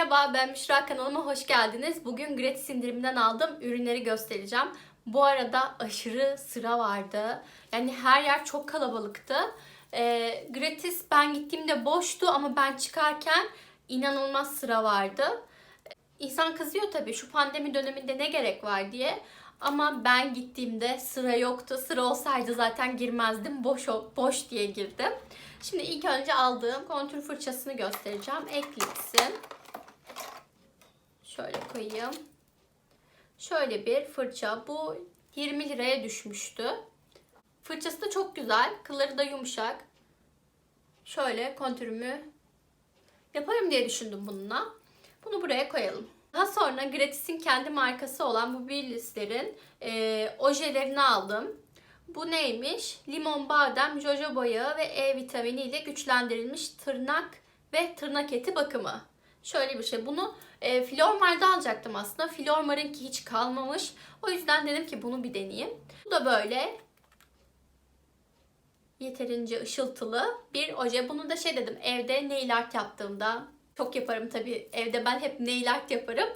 Merhaba ben Müşra kanalıma hoş geldiniz. Bugün gratis indirimden aldığım ürünleri göstereceğim. Bu arada aşırı sıra vardı. Yani her yer çok kalabalıktı. Ee, gratis ben gittiğimde boştu ama ben çıkarken inanılmaz sıra vardı. İnsan kızıyor tabii şu pandemi döneminde ne gerek var diye. Ama ben gittiğimde sıra yoktu. Sıra olsaydı zaten girmezdim. Boş boş diye girdim. Şimdi ilk önce aldığım kontür fırçasını göstereceğim. Eclipse'in. Şöyle koyayım. Şöyle bir fırça. Bu 20 liraya düşmüştü. Fırçası da çok güzel. Kılları da yumuşak. Şöyle kontürümü yaparım diye düşündüm bununla. Bunu buraya koyalım. Daha sonra Gratis'in kendi markası olan bu Billys'lerin e, ojelerini aldım. Bu neymiş? Limon, badem, jojoba yağı ve E vitamini ile güçlendirilmiş tırnak ve tırnak eti bakımı. Şöyle bir şey. Bunu e, Flormar'da alacaktım aslında. Flormar'ınki hiç kalmamış. O yüzden dedim ki bunu bir deneyeyim. Bu da böyle yeterince ışıltılı bir oje. Bunu da şey dedim evde nail art yaptığımda çok yaparım tabii. Evde ben hep nail art yaparım.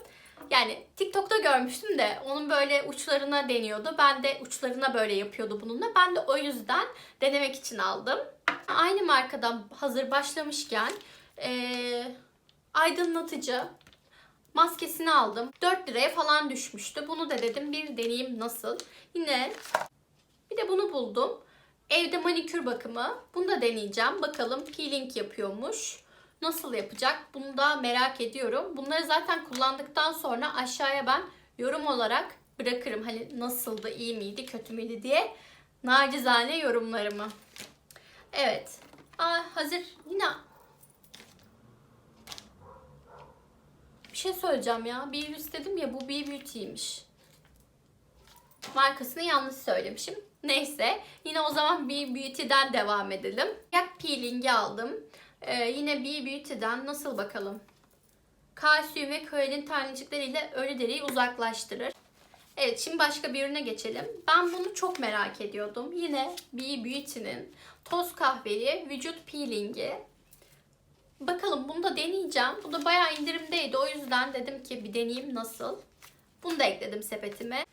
Yani TikTok'ta görmüştüm de onun böyle uçlarına deniyordu. Ben de uçlarına böyle yapıyordu bununla. Ben de o yüzden denemek için aldım. Aynı markadan hazır başlamışken eee, aydınlatıcı maskesini aldım. 4 liraya falan düşmüştü. Bunu da dedim bir deneyeyim nasıl. Yine bir de bunu buldum. Evde manikür bakımı. Bunu da deneyeceğim. Bakalım peeling yapıyormuş. Nasıl yapacak? Bunu da merak ediyorum. Bunları zaten kullandıktan sonra aşağıya ben yorum olarak bırakırım. Hani nasıldı, iyi miydi, kötü müydü diye. Nacizane yorumlarımı. Evet. Aa, hazır. Yine bir şey söyleyeceğim ya. Be dedim ya bu Be Beauty'ymiş. Markasını yanlış söylemişim. Neyse. Yine o zaman Be Beauty'den devam edelim. Yak peeling'i aldım. Ee, yine Be Beauty'den nasıl bakalım? Kalsiyum ve koelin tanecikleriyle ölü deriyi uzaklaştırır. Evet şimdi başka bir ürüne geçelim. Ben bunu çok merak ediyordum. Yine Be Beauty'nin toz kahveli vücut peelingi. Bakalım bunu da deneyeceğim. Bu da bayağı indirimdeydi. O yüzden dedim ki bir deneyeyim nasıl. Bunu da ekledim sepetime.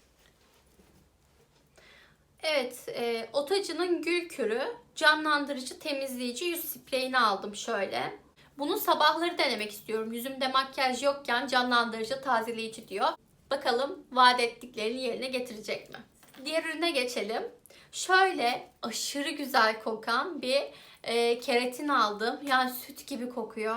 Evet, e, Otacı'nın gül kürü canlandırıcı temizleyici yüz spreyini aldım şöyle. Bunu sabahları denemek istiyorum. Yüzümde makyaj yokken canlandırıcı, tazeleyici diyor. Bakalım vaat ettiklerini yerine getirecek mi? Diğer ürüne geçelim. Şöyle aşırı güzel kokan bir e, keratin aldım. Yani süt gibi kokuyor.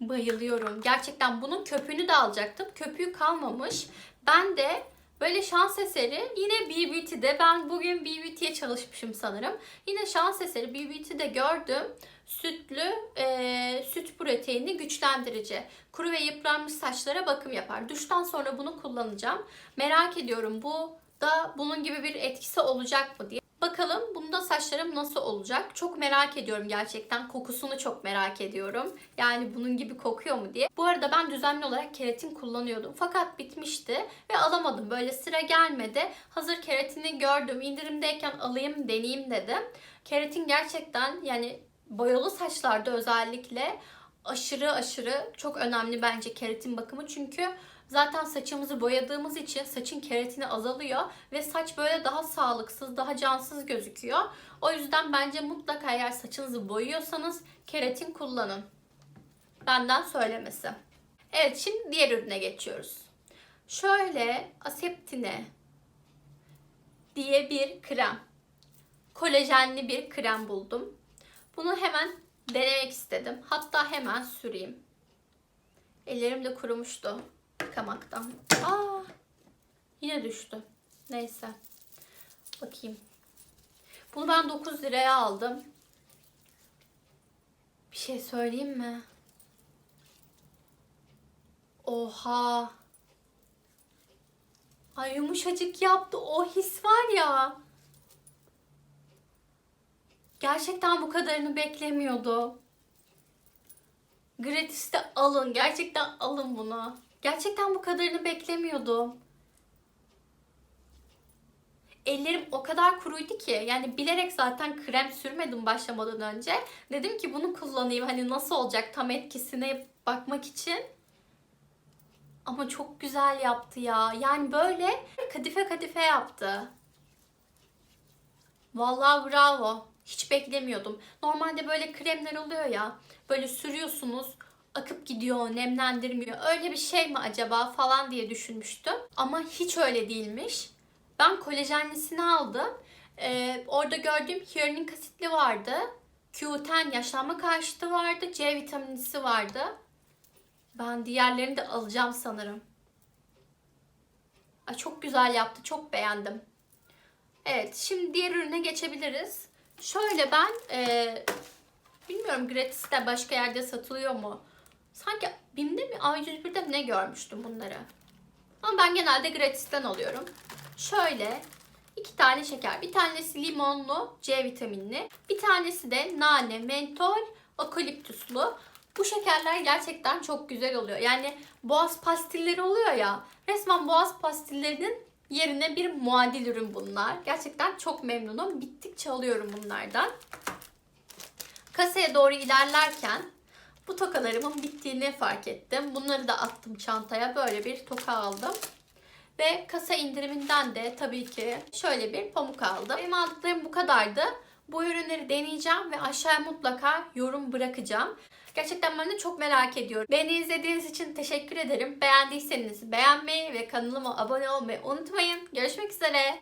Bayılıyorum. Gerçekten bunun köpüğünü de alacaktım. Köpüğü kalmamış. Ben de böyle şans eseri yine BBT'de ben bugün BBT'ye çalışmışım sanırım. Yine şans eseri BBT'de gördüm. Sütlü e, süt proteinli güçlendirici. Kuru ve yıpranmış saçlara bakım yapar. Duştan sonra bunu kullanacağım. Merak ediyorum bu da bunun gibi bir etkisi olacak mı diye. Bakalım bunda saçlarım nasıl olacak? Çok merak ediyorum gerçekten. Kokusunu çok merak ediyorum. Yani bunun gibi kokuyor mu diye. Bu arada ben düzenli olarak keratin kullanıyordum. Fakat bitmişti ve alamadım. Böyle sıra gelmedi. Hazır keratini gördüm. indirimdeyken alayım deneyeyim dedim. Keratin gerçekten yani boyalı saçlarda özellikle aşırı aşırı çok önemli bence keratin bakımı. Çünkü Zaten saçımızı boyadığımız için saçın keratini azalıyor ve saç böyle daha sağlıksız, daha cansız gözüküyor. O yüzden bence mutlaka eğer saçınızı boyuyorsanız keratin kullanın. Benden söylemesi. Evet şimdi diğer ürüne geçiyoruz. Şöyle aseptine diye bir krem. Kolajenli bir krem buldum. Bunu hemen denemek istedim. Hatta hemen süreyim. Ellerim de kurumuştu yıkamaktan. Aa, yine düştü. Neyse. Bakayım. Bunu ben 9 liraya aldım. Bir şey söyleyeyim mi? Oha. Ay yumuşacık yaptı. O his var ya. Gerçekten bu kadarını beklemiyordum. Gratis'te alın. Gerçekten alın bunu. Gerçekten bu kadarını beklemiyordum. Ellerim o kadar kuruydu ki yani bilerek zaten krem sürmedim başlamadan önce. Dedim ki bunu kullanayım hani nasıl olacak tam etkisine bakmak için. Ama çok güzel yaptı ya. Yani böyle kadife kadife yaptı. Vallahi bravo. Hiç beklemiyordum. Normalde böyle kremler oluyor ya. Böyle sürüyorsunuz akıp gidiyor, nemlendirmiyor. Öyle bir şey mi acaba falan diye düşünmüştüm. Ama hiç öyle değilmiş. Ben kolajenlisini aldım. Ee, orada gördüğüm hyaluronik asitli vardı. Q10 yaşlanma karşıtı vardı. C vitaminisi vardı. Ben diğerlerini de alacağım sanırım. Ay, çok güzel yaptı. Çok beğendim. Evet. Şimdi diğer ürüne geçebiliriz. Şöyle ben e, bilmiyorum gratis'te başka yerde satılıyor mu? Sanki BİM'de mi A101'de mi ne görmüştüm bunları. Ama ben genelde gratis'ten alıyorum. Şöyle iki tane şeker. Bir tanesi limonlu, C vitaminli. Bir tanesi de nane, mentol, okaliptüslu. Bu şekerler gerçekten çok güzel oluyor. Yani boğaz pastilleri oluyor ya. Resmen boğaz pastillerinin yerine bir muadil ürün bunlar. Gerçekten çok memnunum. Bittikçe alıyorum bunlardan. Kasaya doğru ilerlerken bu tokalarımın bittiğini fark ettim. Bunları da attım çantaya. Böyle bir toka aldım. Ve kasa indiriminden de tabii ki şöyle bir pamuk aldım. Benim aldıklarım bu kadardı. Bu ürünleri deneyeceğim ve aşağıya mutlaka yorum bırakacağım. Gerçekten ben de çok merak ediyorum. Beni izlediğiniz için teşekkür ederim. Beğendiyseniz beğenmeyi ve kanalıma abone olmayı unutmayın. Görüşmek üzere.